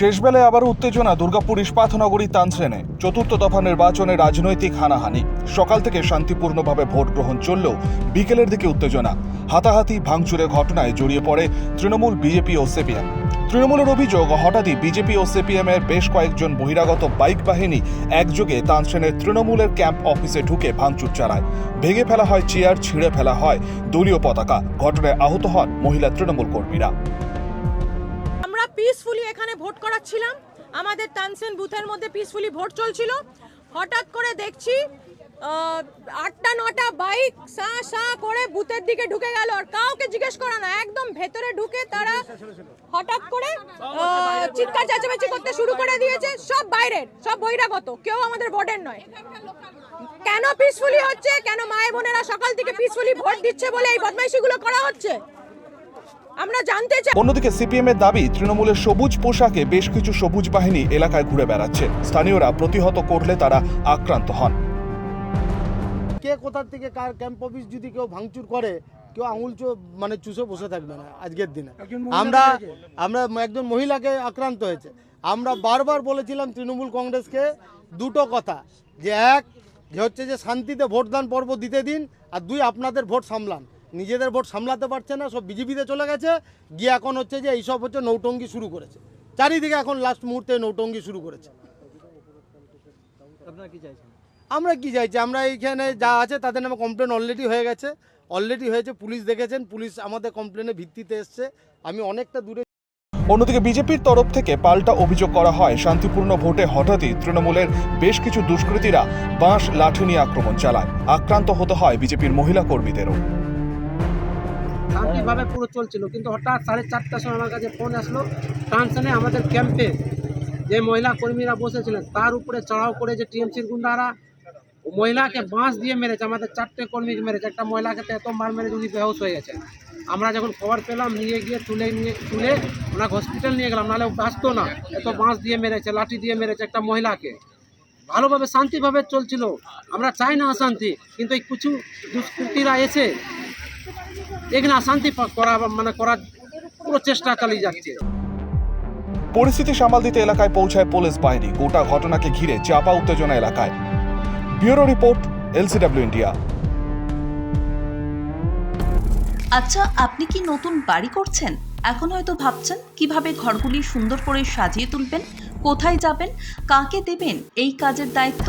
শেষবেলায় আবারও উত্তেজনা দুর্গাপুর ইস্পাত নগরী তানসেনে। চতুর্থ দফা নির্বাচনে রাজনৈতিক হানাহানি। সকাল থেকে শান্তিপূর্ণভাবে ভোট গ্রহণ চললেও বিকেলের দিকে উত্তেজনা। হাতাহাতি ভাঙচুরের ঘটনায় জড়িয়ে পড়ে তৃণমূল বিজেপি ও সিপিএম। তৃণমূলের অভিযোগ, হঠাৎই বিজেপি ও সিপিএম এর বেশ কয়েকজন বহিরাগত বাইক বাহিনী একযোগে তানসেনের তৃণমূলের ক্যাম্প অফিসে ঢুকে ভাঙচুর চালায়। ভেঙে ফেলা হয় চেয়ার, ছিঁড়ে ফেলা হয় দলীয় পতাকা। ঘটনায় আহত হন মহিলা তৃণমূল কর্মীরা। পিসফুলি এখানে ভোট করাচ্ছিলাম। আমাদের তানসেন বুথের মধ্যে পিসফুলি ভোট চলছিল। হঠাৎ করে দেখছি আটটা, নটা বাইক সা সা করে বুথের দিকে ঢুকে গেল। আর কাউকে জিজ্ঞেস করা না, একদম ভেতরে ঢুকে তারা হঠাৎ করে চিৎকার চেঁচামেচি করতে শুরু করে দিয়েছে। সব বাইরের, সব বহিরাগত, কেউ আমাদের ভোটের নয়। কেন পিসফুলি হচ্ছে? কেন মায়ের বোনেরা সকাল থেকে পিসফুলি ভোট দিচ্ছে বলে এই বদমাইশিগুলো করা হচ্ছে? আমরা জানতে চাই। অন্যদিকে সিপিএম এর দাবি তৃণমূলের সবুজ পোশাকে বেশ কিছু সবুজ বাহিনী এলাকায় ঘুরে বেড়াচ্ছে। স্থানীয়রা প্রতিহত করলে তারা আক্রান্ত হন। কে কোথার থেকে কার ক্যাম্প অফিস যদি কেউ ভাঙচুর করে কেউ আঙুল মানে চুষে বসে থাকবে না আজকের দিনে। আমরা আমরা একজন মহিলাকে আক্রান্ত হয়েছে। আমরা বারবার বলেছিলাম তৃণমূল কংগ্রেসকে দুটো কথা যে এক যে হচ্ছে যে শান্তিতে ভোটদান পর্ব দিতে দিন আর দুই আপনাদের ভোট সামলান। নিজেদের ভোট সামলাতে পারছে না সব বিজেপিতে চলে গেছে। গিয়ে এখন হচ্ছে যে এইসব হচ্ছে নৌটঙ্গি শুরু করেছে। চারিদিকে এখন লাস্ট মুহূর্তে নৌটঙ্গি শুরু করেছে। আমরা কি চাইছি? আমরা এইখানে যা আছে তাদের নামে কমপ্লেন অলরেডি হয়ে গেছে। অলরেডি হয়েছে পুলিশ দেখেছেন পুলিশ আমাদের কমপ্লেনের ভিত্তিতে এসছে। আমি অনেকটা দূরে অন্যদিকে বিজেপির তরফ থেকে পাল্টা অভিযোগ করা হয় শান্তিপূর্ণ ভোটে হঠাৎই তৃণমূলের বেশ কিছু দুষ্কৃতীরা বাঁশ লাঠি নিয়ে আক্রমণ চালায়। আক্রান্ত হতে হয় বিজেপির মহিলা কর্মীদেরও। শান্তিভাবে পুরো চলছিল। কিন্তু হঠাৎ সাড়ে চারটার সময় আমার কাছে ফোন আসলো। টানসানে আমাদের ক্যাম্পে যে মহিলা কর্মীরা বসেছিলেন, তার উপরে চড়াও করে যে টিএমসির গুন্ডারা মহিলাকে বাঁশ দিয়ে মেরেছে, আমাদের চারটে কর্মীকে মেরেছে। একটা মহিলাকে তো এত মার মেরেছে, উনি বেহস হয়ে গেছে। আমরা যখন খবর পেলাম, নিয়ে গিয়ে তুলে নিয়ে, তুলে ওনাকে হসপিটাল নিয়ে গেলাম, নাহলে বাঁচতো না। এত বাঁশ দিয়ে মেরেছে, লাঠি দিয়ে মেরেছে একটা মহিলাকে। ভালোভাবে শান্তিভাবে চলছিল। আমরা চাই না অশান্তি, কিন্তু এই কিছু দুষ্কৃতীরা এসে এখানে অশান্তি করা মানে করার পুরো চেষ্টা চালিয়ে যাচ্ছে। পরিস্থিতি সামাল দিতে এলাকায় পৌঁছায় পুলিশ বাহিনী। গোটা ঘটনাকে ঘিরে চাপা উত্তেজনা এলাকায়। Bureau report LCW India. আচ্ছা আপনি কি নতুন বাড়ি করছেন? এখন হয়তো ভাবছেন কীভাবে ঘরগুলি সুন্দর করে সাজিয়ে তুলবেন কোথায় যাবেন কাকে দেবেন এই কাজের দায়িত্ব?